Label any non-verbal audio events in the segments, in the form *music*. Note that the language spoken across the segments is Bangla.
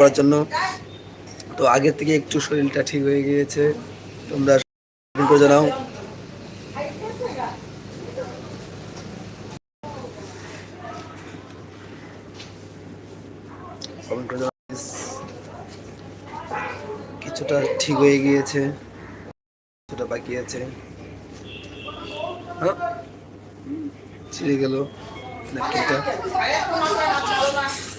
করার জন্য। তো আগের থেকে একটু শরীরটা ঠিক হয়ে গিয়েছে। তোমরা জানাও। কিছুটা ঠিক হয়ে গিয়েছে, কিছুটা বাকি আছে। হ্যাঁ? ছিঁড়ে গেল ন্যাপকিনটা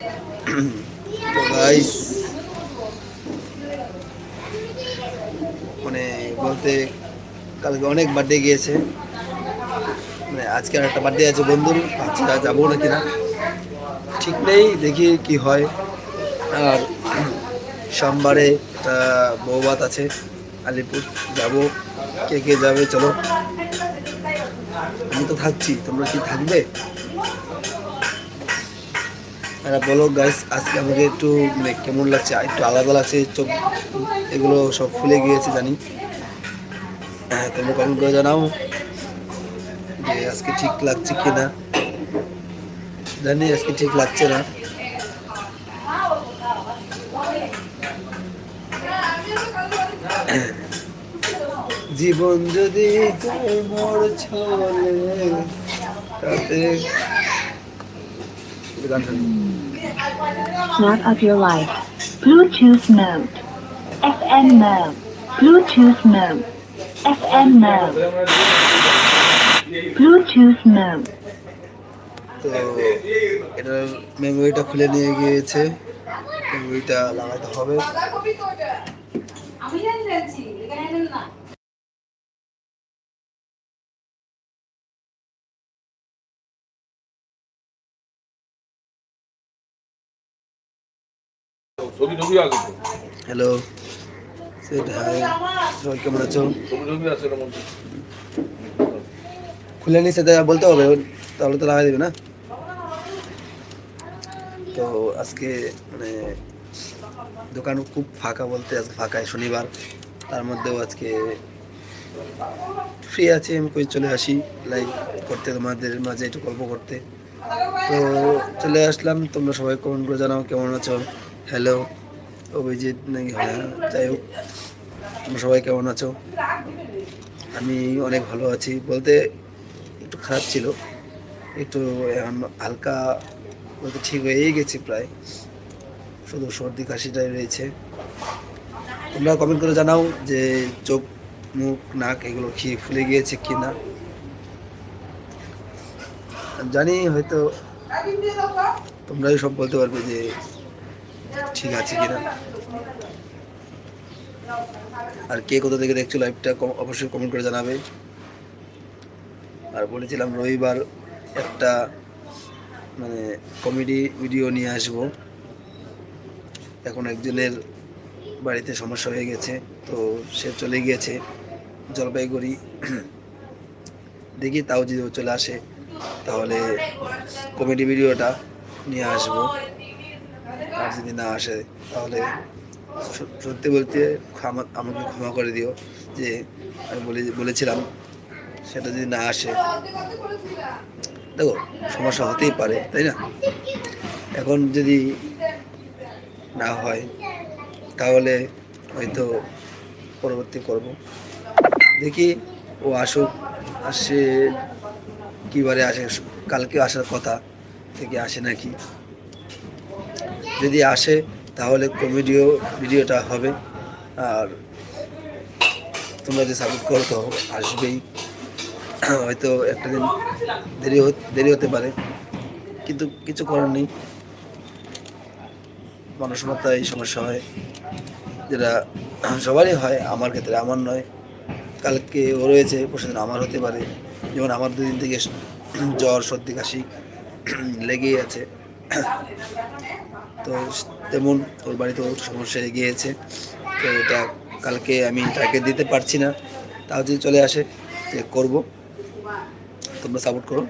*clears throat* মানে বলতে কালকে অনেক বার্থডে গিয়েছে। মানে আজকে আর একটা বার্থডে আছে বন্ধুর আর যাব না। কিনা ঠিক নেই, দেখি কি হয়। আর *clears throat* সোমবারে একটা বৌভাত আছে, আলিপুর। যাব, কে কে যাবে, চলো। আমি তো থাকছি, তোমরা কি থাকবে? এরা বলো গাইস আজকে আমাকে একটু মানে কেমন লাগছে? একটু আলাদা লাগছে, চোখ এগুলো সব ফুলে গিয়েছে জানি। হ্যাঁ তোমরা কমেন্ট করে জানাও যে আজকে ঠিক লাগছে কি না জানি আজকে ঠিক লাগছে না। জীবন যদি তাতে গান শুনি Not of your life. Bluetooth mode. FM mode. Bluetooth mode. FM mode. Bluetooth mode. তো এটার মেমোরিটা খুলে নিয়ে গিয়েছে মেমোরিটা লাগাতে হবে আমি জানি না হ্যালো সবাই কেমন আছো। খুলে নিচ্ছে বলতে হবে তাহলে তো লাগাই দেবে না? তো আজকে মানে দোকান খুব ফাঁকা বলতে আজকে ফাঁকায় শনিবার। তার মধ্যেও আজকে ফ্রি আছে আমি কই চলে আসি লাইভ করতে তোমাদের মাঝে একটু গল্প করতে। তো চলে আসলাম তোমরা সবাই কমেন্ট করে জানাও কেমন আছো? হ্যালো, অভিজিৎ নাকি হ্যাঁ যাই হোক, তোমরা সবাই কেমন আছো? আমি অনেক ভালো আছি। বলতে একটু খারাপ ছিল, একটু এখন হালকা বলতে ঠিক হয়েই গেছি প্রায়। শুধু সর্দি কাশিটাই রয়েছে। তোমরা কমেন্ট করে জানাও যে চোখ, মুখ, নাক এগুলো কি ফুলে গিয়েছে কি না। জানি হয়তো তোমরাই সব বলতে পারবে যে ঠিক আছে কিনা? আর কে কোথা থেকে দেখছ লাইভটা অবশ্যই কমেন্ট করে জানাবে। আর বলেছিলাম রবিবার একটা মানে কমেডি ভিডিও নিয়ে আসব। এখন একজনের বাড়িতে সমস্যা হয়ে গেছে, তো সে চলে গিয়েছে জলপাইগুড়ি। দেখি তাও যদি চলে আসে, তাহলে কমেডি ভিডিওটা নিয়ে আসব। আর যদি না আসে, তাহলে সত্যি বলতে আমাকে ক্ষমা করে দিও। যে আমি বলে, বলেছিলাম, সেটা যদি না আসে, দেখো, সমস্যা হতেই পারে, তাই না? এখন যদি না হয়, তাহলে হয়তো পরবর্তী করব। দেখি ও আসুক, আসে কিবারে আসে কালকে আসার কথা থেকে আসে নাকি। যদি আসে, তাহলে কমেডিও ভিডিওটা হবে। আর তোমরা যে সাপোর্ট করো তো আসবেই। হয়তো একটা দিন দেরি দেরি হতে পারে। কিন্তু কিছু করার নেই। মানুষ মাত্রা এই সমস্যা হয়। যেটা সবারই হয়, আমার ক্ষেত্রে আমার নয়। কালকে ও রয়েছে পরশুদিন আমার হতে পারে। যেমন আমার দুদিন থেকে জ্বর, সর্দি, কাশি লেগেই আছে। তো তেমন ওর বাড়িতেও সমস্যা গিয়েছে। তো এটা কালকে আমি তাকে দিতে পারছি না। তাও যদি চলে আসে করব। তোমরা সাপোর্ট করো।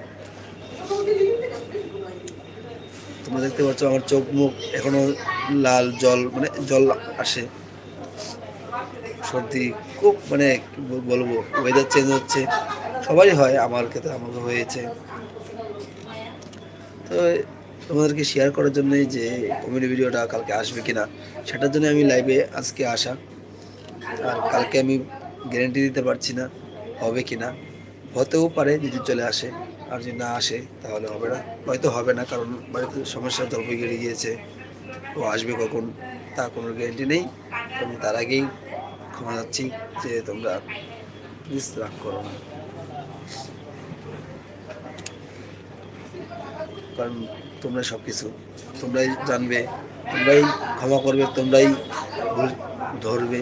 তোমরা দেখতে পাচ্ছ আমার চোখ মুখ এখনও লাল জল মানে জল আসে। সর্দি খুব মানে বলব ওয়েদার চেঞ্জ হচ্ছে। সবারই হয়, আমার ক্ষেত্রে আমাকে হয়েছে। তো তোমাদেরকে শেয়ার করার জন্যই যে কমেডি ভিডিওটা কালকে আসবে কিনা, সেটার জন্য আমি লাইভে আজকে আসা। আর কালকে আমি গ্যারেন্টি দিতে পারছি না হবে কি না হতেও পারে যদি চলে আসে, আর যদি না আসে, তাহলে হবে না। হয়তো হবে না, কারণ বাড়িতে সমস্যা জল্প গেড়ে গিয়েছে। ও আসবে কখন তার কোনো গ্যারেন্টি নেই। আমি তার আগেই ক্ষমা যাচ্ছি যে তোমরা প্লিজ রাগ করো না। কারণ তোমরা সব কিছু তোমরাই জানবে, তোমরাই ক্ষমা করবে, তোমরাই ধরবে।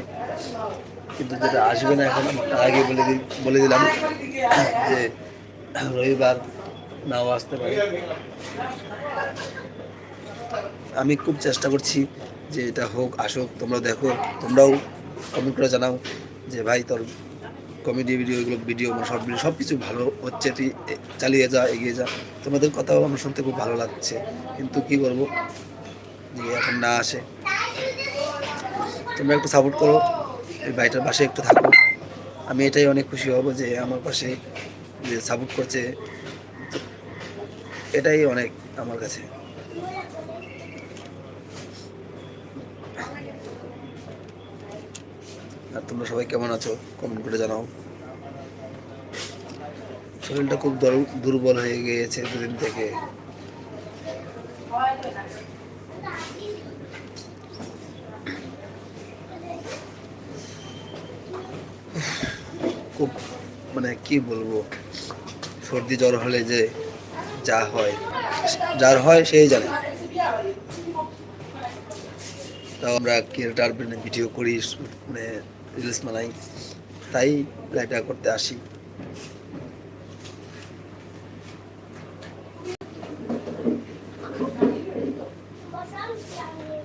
কিন্তু যেটা আসবে না এখন আগে বলে বলে দিলাম যে রবিবার নাও আসতে পারে। আমি খুব চেষ্টা করছি যে এটা হোক, আসুক, তোমরা দেখো, তোমরাও কমেন্ট করে জানাও যে ভাই তোর কমেডি ভিডিও এগুলো ভিডিও সব ভিডিও সব কিছু ভালো হচ্ছে তুই চালিয়ে যা, এগিয়ে যা। তোমাদের কথাও আমার শুনতে খুব ভালো লাগছে। কিন্তু কি করব যে এখন না আসে। তোমরা একটু সাপোর্ট করো। এই ভাইটার পাশে একটু থাকো। আমি এটাই অনেক খুশি হব যে আমার পাশে যে সাপোর্ট করছে। এটাই অনেক আমার কাছে। আর তোমরা সবাই কেমন আছো? কমেন্ট করে জানাও। শরীরটা খুব দর- দুর্বল হয়ে গিয়েছে দুদিন থেকে। খুব মানে কি বলব? সর্দি জ্বর হলে যে যা হয়, যার হয় সেই জানে। তাও আমরা ক্রিয়েটার ভিডিও করি মানে রিলস বানাই তাই লাইভটা করতে আসি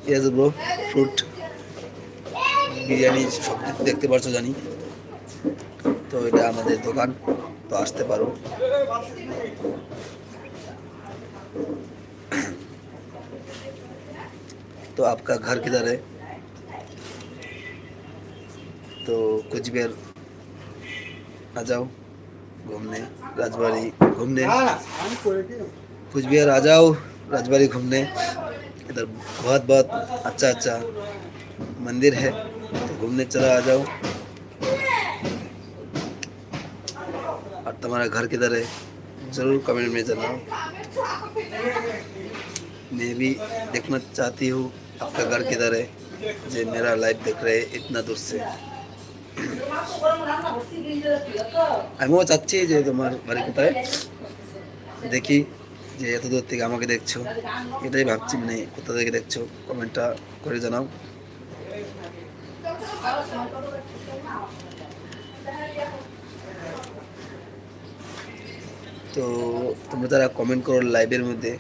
ইয়েস ব্রো ফ্রুট বিরিয়ানি সব দেখতে পারছো জানি তো এটা আমাদের দোকান তো আসতে পারো तो आपका घर किधर है तो कुछ बिहार आ जाओ घूमने, राजबाड़ी घूमने। कुछ बिहार आ जाओ राजबाड़ी घूमने। इधर बहुत बहुत अच्छा अच्छा मंदिर है तो घूमने चला आ जाओ। और तुम्हारा घर किधर है, ज़रूर कमेंट में जनाओ। मैं भी देखना चाहती हूँ आपका घर किधर है, जो मेरा लाइव देख रहे इतना दूर से। আমিও চাচ্ছি যে তোমার বাড়ি কোথায় দেখি যে এত দূর থেকে আমাকে দেখছ এটাই ভাবছি মানে কোথা থেকে দেখছ কমেন্টটা করে জানাও তো তোমরা যারা কমেন্ট করো লাইভের মধ্যে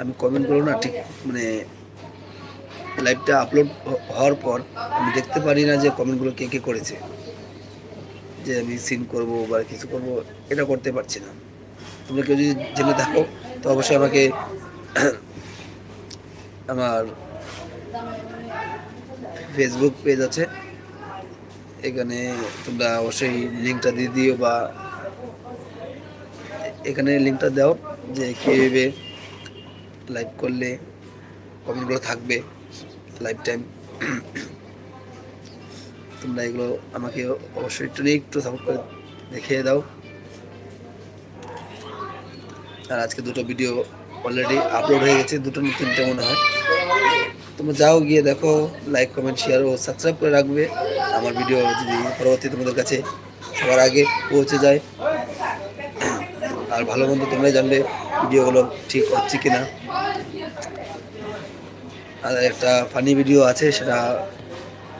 আমি কমেন্ট করো না ঠিক মানে লাইভটা আপলোড হওয়ার পর আমি দেখতে পারি না যে কমেন্টগুলো কে কে করেছে। যে আমি সিন করব বা কিছু করব, এটা করতে পারছি না। তোমরা কেউ যদি জেনে থাকো, তো অবশ্যই আমাকে *clears throat* আমার ফেসবুক পেজ আছে। এখানে তোমরা অবশ্যই লিঙ্কটা দিয়ে দিও বা এখানে লিঙ্কটা দাও যে কীভাবে লাইভ করলে কমেন্টগুলো থাকবে লাইফ টাইম *clears throat* তোমরা এগুলো আমাকে অবশ্যই একটু একটু সাপোর্ট করে দেখিয়ে দাও। আর আজকে দুটো ভিডিও অলরেডি আপলোড হয়ে গেছে, দুটো তিনটে মনে হয়। তোমরা যাও গিয়ে দেখো লাইক কমেন্ট শেয়ার ও সাবস্ক্রাইব করে রাখবে। আমার ভিডিও যদি পরবর্তী তোমাদের কাছে সবার আগে পৌঁছে যায়। আর ভালো মন্দ তোমরাই জানবে ভিডিওগুলো ঠিক হচ্ছে কিনা। আর একটা ফানি ভিডিও আছে, সেটা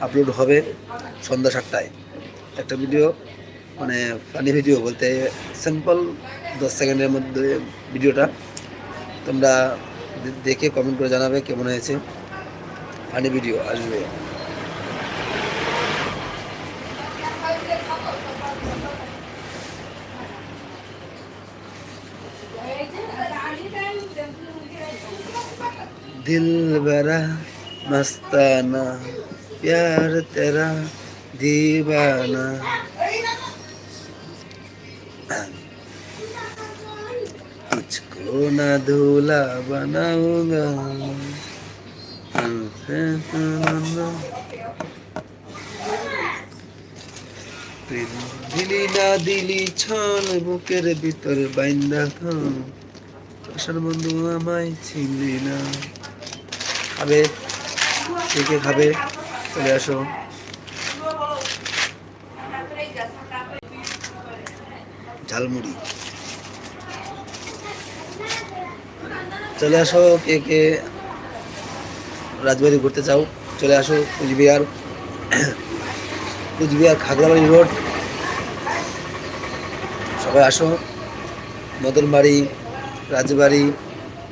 আপলোড হবে সন্ধ্যা সাতটায়। একটা ভিডিও মানে ফানি ভিডিও বলতে সিম্পল দশ সেকেন্ডের মধ্যে ভিডিওটা তোমরা দেখে কমেন্ট করে জানাবে কেমন হয়েছে। ফানি ভিডিও আসবে। দিল বেড়া মস্তানা। प्यार तेरा दीवाना तुझको ना दूल्हा बनाऊंगा দিলি না দিলি ছল বুকের ভিতর বাইন্দা থাম আসার বন্ধু আমায় চিনলি না খাবে কে কে খাবে চলে আসো। ঝালমুড়ি। চলে আসো কে কে রাজবাড়ি ঘুরতে চাও, চলে আসো কুচবিহার। কুচবিহার খাগড়াবাড়ি রোড। সবাই আসো। মদনবাড়ি, রাজবাড়ি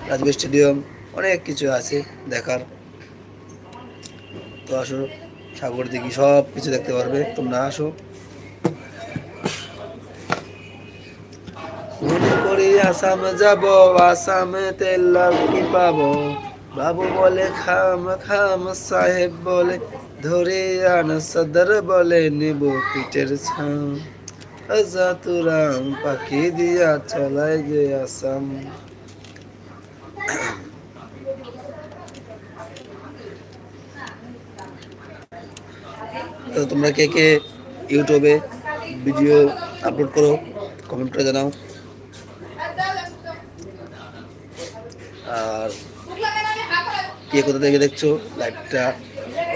রাজবাড়ি স্টেডিয়াম, অনেক কিছু আছে দেখার। তো আসো, সাগর দিঘি সব কিছু দেখতে পারবে। তোমরা আসো। মনে করি আসাম যাব, আসামে তেল কি পাবো? বাবু বলে, খাম খাম সাহেব বলে, ধরে আন সদর বলে নেব পিঠের ছাম। আজাতুরাম পাখি দিয়া চলাই যে আসাম। তোমরা কে কে ইউটিউবে ভিডিও আপলোড করো কমেন্ট করে জানাও। আর কে কোথা থেকে দেখছ লাইভটা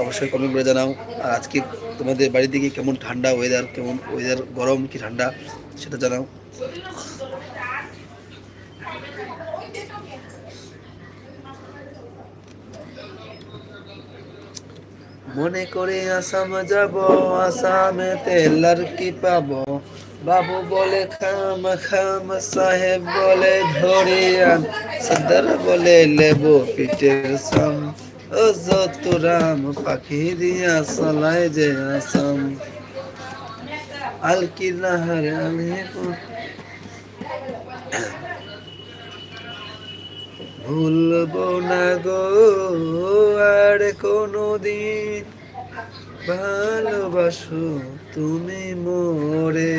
অবশ্যই কমেন্ট করে জানাও। আর আজকে তোমাদের বাড়ি থেকে কেমন ঠান্ডা ওয়েদার কেমন ওয়েদার গরম, কি ঠান্ডা, সেটা জানাও। মনে করে আসাম যাব আসামে তেলার কি পাবো। বাবু বলে, খাম খাম, সাহেব বলে, ধরে আন সদর বলে, লেবো পিঠের সাম। ও যতুরাম পাখি দিয়া সলাই যে আসাম। আলকি নাহারে আমি ভুলবো না গো, আর কোনো দিন ভালোবাসো তুমি মোরে।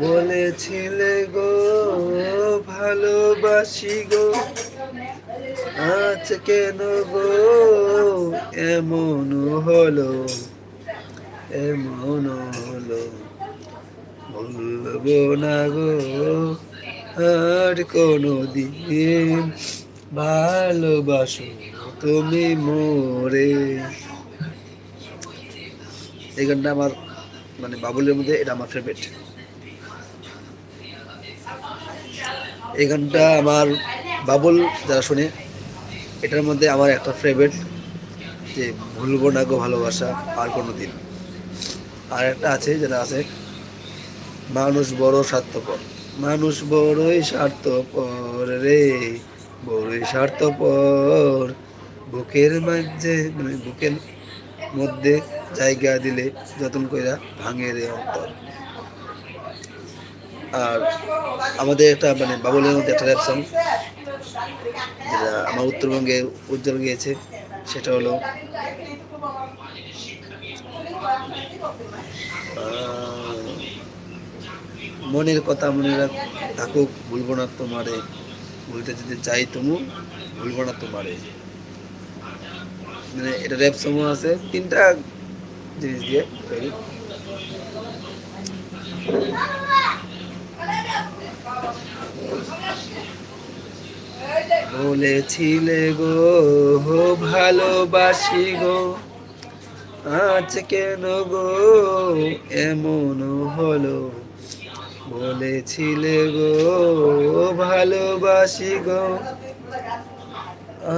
বলেছিলে গো, ভালোবাসি গো, আজ কেন গো? এমন হলো এমন হলো। ভুলবো না গো আর কোনো দিন ভালোবাসো তুমি মোরে। এই গানটা আমার মানে বাবুলের মধ্যে এটা আমার ফেভারিট এই গানটা আমার বাবুল যারা শুনে, এটার মধ্যে আমার একটা ফেভারিট যে ভুলবো না গো ভালোবাসা আর কোনো দিন আর একটা আছে যেটা আছে, মানুষ বড় স্বার্থপর। মানুষ বড়ই স্বার্থপর রে, বড়ই স্বার্থপর। বুকের মাঝে মানে বুকের মধ্যে জায়গা দিলে যতন কইরা ভাঙে রে অন্তর। আর আমাদের একটা মানে বাবুলের মধ্যে একটা র্যাপ সং যেটা আমার উত্তরবঙ্গে উজ্জ্বল গিয়েছে, সেটা হলো মনের কথা মনে রাখ, থাকুক, ভুলবো না তোমারে। ভুলতে যদি চাই তবু ভুলবো না তোমারে। মানে এটা র্যাপ সং আছে, তিনটা জিনিস দিয়ে তৈরি। বলেছিলে গো ভালোবাসি গো, আজ কেন গো, এমন হলো? বলেছিলে গো, ভালোবাসি গো।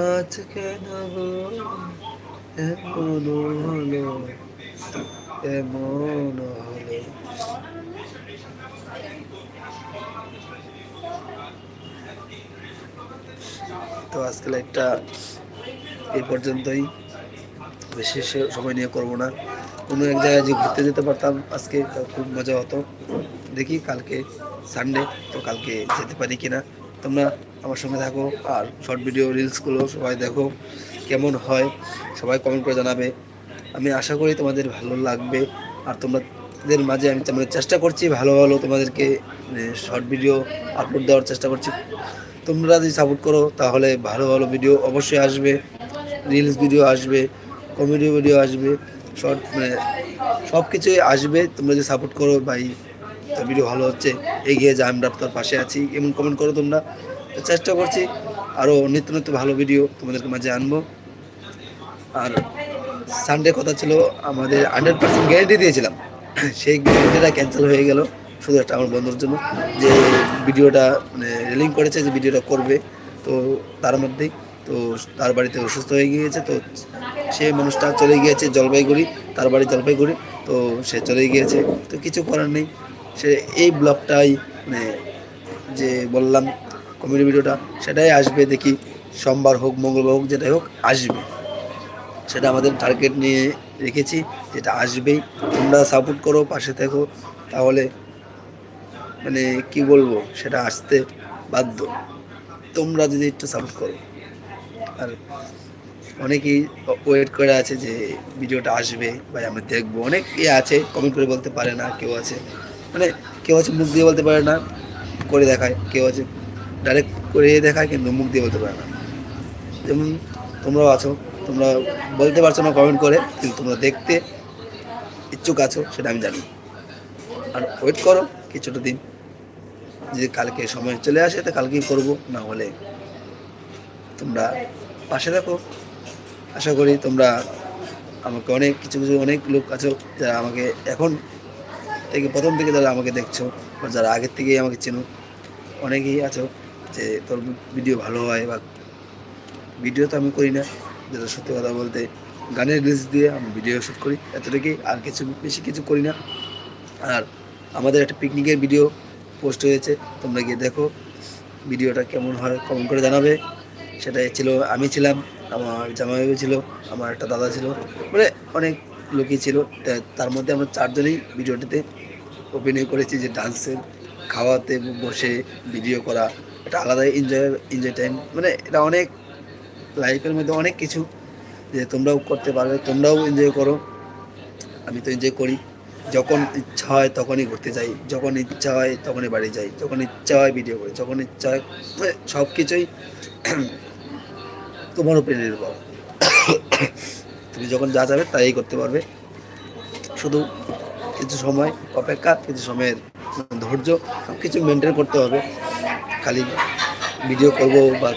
আজ কেন গো? এমন হলো এমন হলো। তো আজকে লাইটটা এই পর্যন্তই। বেশি সময় নিয়ে করব না। কোনো এক জায়গায় যে ঘুরতে যেতে পারতাম আজকে খুব মজা হতো। দেখি কালকে সানডে তো কালকে যেতে পারি কিনা। তোমরা আমার সঙ্গে থাকো আর শর্ট ভিডিও রিলসগুলো সবাই দেখো কেমন হয়, সবাই কমেন্ট করে জানাবে। আমি আশা করি তোমাদের ভালো লাগবে আর তোমাদের মাঝে আমি তেমন চেষ্টা করছি ভালো ভালো তোমাদেরকে শর্ট ভিডিও আপলোড দেওয়ার চেষ্টা করছি। তোমরা যদি সাপোর্ট করো তাহলে ভালো ভালো ভিডিও অবশ্যই আসবে রিলস ভিডিও আসবে কমেডি ভিডিও আসবে শর্ট মানে সব কিছুই আসবে। তোমরা যদি সাপোর্ট করো ভাই তো ভিডিও ভালো হচ্ছে, এগিয়ে যা, আমরা তোর পাশে আছি, এমন কমেন্ট করো তোমরা। চেষ্টা করছি আরও নিত্য নিত্য ভালো ভিডিও তোমাদেরকে মাঝে আনব। আর সানডে কথা ছিল, আমাদের হান্ড্রেড পার্সেন্ট গ্যারেন্টি দিয়েছিলাম। সেই গ্যারেন্টিটা ক্যান্সেল হয়ে গেল, শুধু একটা আমার বন্ধুর জন্য। যে ভিডিওটা মানে রেলিং করেছে, যে ভিডিওটা করবে, তো তার মধ্যেই। তো তার বাড়িতে অসুস্থ হয়ে গিয়েছে, তো সে মানুষটা চলে গিয়েছে জলপাইগুড়ি, তার বাড়ি জলপাইগুড়ি, তো সে চলে গিয়েছে। তো কিছু করার নেই। সে এই ব্লগটাই মানে যে বললাম কমেডি ভিডিওটা, সেটাই আসবে দেখি, সোমবার হোক, মঙ্গলবার হোক, যেটাই হোক, আসবে। সেটা আমাদের টার্গেট নিয়ে রেখেছি, যেটা আসবেই। তোমরা সাপোর্ট করো, পাশে থেকো, তাহলে মানে কি বলব, সেটা আসতে বাধ্য। তোমরা যদি একটু সাপোর্ট করো। আর অনেকেই ওয়েট করে আছে যে ভিডিওটা আসবে বা আমরা দেখব। অনেক ইয়ে আছে কমেন্ট করে বলতে পারে না, কেউ আছে। মানে কেউ আছে মুখ দিয়ে বলতে পারে না, করে দেখায়। কেউ আছে ডাইরেক্ট করে দেখায়, কিন্তু মুখ দিয়ে বলতে পারে না। যেমন তোমরাও আছো, তোমরা বলতে পারছ না কমেন্ট করে, কিন্তু তোমরা দেখতে ইচ্ছুক আছো, সেটা আমি জানি। আর ওয়েট করো কিছুটা দিন। যদি কালকে সময় চলে আসে, তো কালকেই করব, না হলে তোমরা পাশে থাকো আশা করি তোমরা আমাকে অনেক, কিছু কিছু অনেক লোক আছো যারা আমাকে এখন থেকে প্রথম থেকে যারা আমাকে দেখছ, বা যারা আগের থেকেই আমাকে চেনো, অনেকেই আছো যে তোর ভিডিও ভালো হয় বা ভিডিও তো আমি করি না, যেটা সত্যি কথা বলতে গানের রিলস দিয়ে আমি ভিডিও শ্যুট করি, এতটুকুই। আর কিছু বেশি কিছু করি না। আর আমাদের একটা পিকনিকের ভিডিও পোস্ট হয়েছে, তোমরা গিয়ে দেখো, ভিডিওটা কেমন হয় কমেন্ট করে জানাবে। সেটাই ছিল, আমি ছিলাম, আমার জামাইবাবু ছিল, আমার একটা দাদা ছিল মানে অনেক লোকই ছিল তার মধ্যে আমরা চারজনেই ভিডিওটিতে অভিনয় করেছি যে ডান্সের খাওয়াতে, বসে, ভিডিও করা এটা আলাদা এনজয় এনজয় টাইম মানে এটা অনেক লাইফের মধ্যে অনেক কিছু যে তোমরাও করতে পারবে, তোমরাও এনজয় করো। আমি তো এনজয় করি। যখন ইচ্ছা হয় তখনই ঘুরতে যাই, যখন ইচ্ছা হয় তখনই বাড়ি যাই, যখন ইচ্ছা হয় ভিডিও করি, যখন ইচ্ছা হয় মানে সব কিছুই *clears throat* তোমার উপরে নির্ভর। তুমি যখন যা যাবে তাই করতে পারবে। শুধু কিছু সময় অপেক্ষা, কিছু সময়ের ধৈর্য সব কিছু মেনটেন করতে হবে। খালি ভিডিও করব বা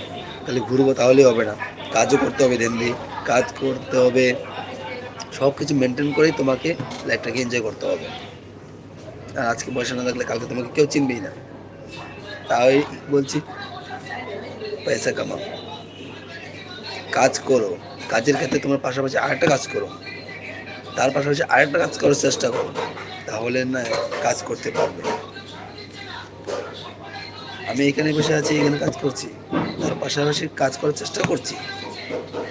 খালি ঘুরবো তাহলেই হবে না। কাজও করতে হবে দেনদি কাজ করতে হবে। সব কিছু মেনটেন করেই তোমাকে লাইফটাকে এনজয় করতে হবে। আর আজকে পয়সা না থাকলে কালকে তোমাকে কেউ চিনবেই না। তাই বলছি, পয়সা কামাও। কাজ করো। কাজের ক্ষেত্রে তোমার পাশাপাশি আরেকটা কাজ করো। তার পাশাপাশি আরেকটা কাজ করার চেষ্টা করো, তাহলে না কাজ করতে পারবে। আমি এখানে বসে আছি, এখানে কাজ করছি। তার পাশাপাশি কাজ করার চেষ্টা করছি।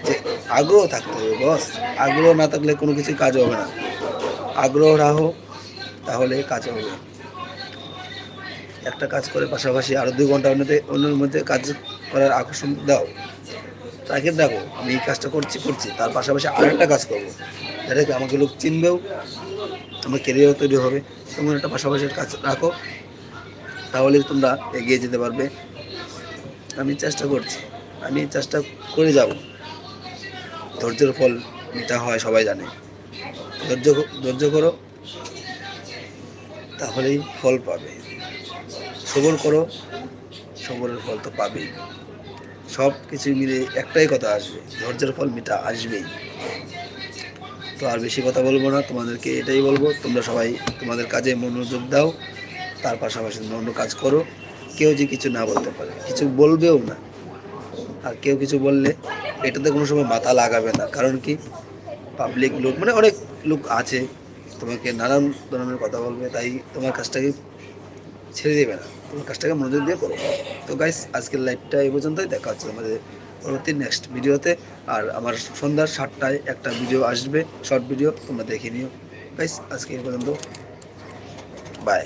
যে আগ্রহ থাকতে হবে বস আগ্রহ না থাকলে কোনো কিছু কাজ হবে না। আগ্রহ রাখো, তাহলে কাজ হবে একটা কাজ করে পাশাপাশি আরও দুই ঘণ্টা অন্যতে অন্যের মধ্যে কাজ করার আকর্ষণ দাও। তাকে দেখো, আমি এই কাজটা করছি করছি। তার পাশাপাশি আর একটা কাজ করব। যাতে আমাকে লোক চিনবেও আমার কেরিয়ার তৈরি হবে। তোমার একটা পাশাপাশি কাজ রাখো, তাহলে তোমরা এগিয়ে যেতে পারবে। আমি চেষ্টা করছি। আমি চেষ্টা করে যাব। ধৈর্যের ফল মিঠা হয়, সবাই জানে। ধৈর্য ধৈর্য করো, তাহলেই ফল পাবে। সবর করো সবরের ফল তো পাবেই। সব কিছু মিলে একটাই কথা আসবে। ধৈর্যের ফল মিঠা আসবেই। তো আর বেশি কথা বলব না, তোমাদেরকে এটাই বলব, তোমরা সবাই তোমাদের কাজে মনোযোগ দাও, তার পাশাপাশি অন্য কাজ করো। কেউ যে কিছু না বলতে পারে, কিছু বলবেও না। আর কেউ কিছু বললে এটাতে কোনো সময় মাথা লাগাবে না। কারণ কি? পাবলিক লোক মানে অনেক লোক আছে, তোমাকে নানান ধরনের কথা বলবে, তাই তোমার কাজটাকে ছেড়ে দেবে না। তোমার কাজটাকে মনোযোগ দিয়ে করো। তো গাইস আজকের লাইভটা এই পর্যন্তই। দেখা হচ্ছে আমাদের পরবর্তী নেক্সট ভিডিওতে আর আমার সন্ধ্যার সাতটায় একটা ভিডিও আসবে শর্ট ভিডিও তোমরা দেখে নিও। গাইস আজকে এই পর্যন্ত। বাই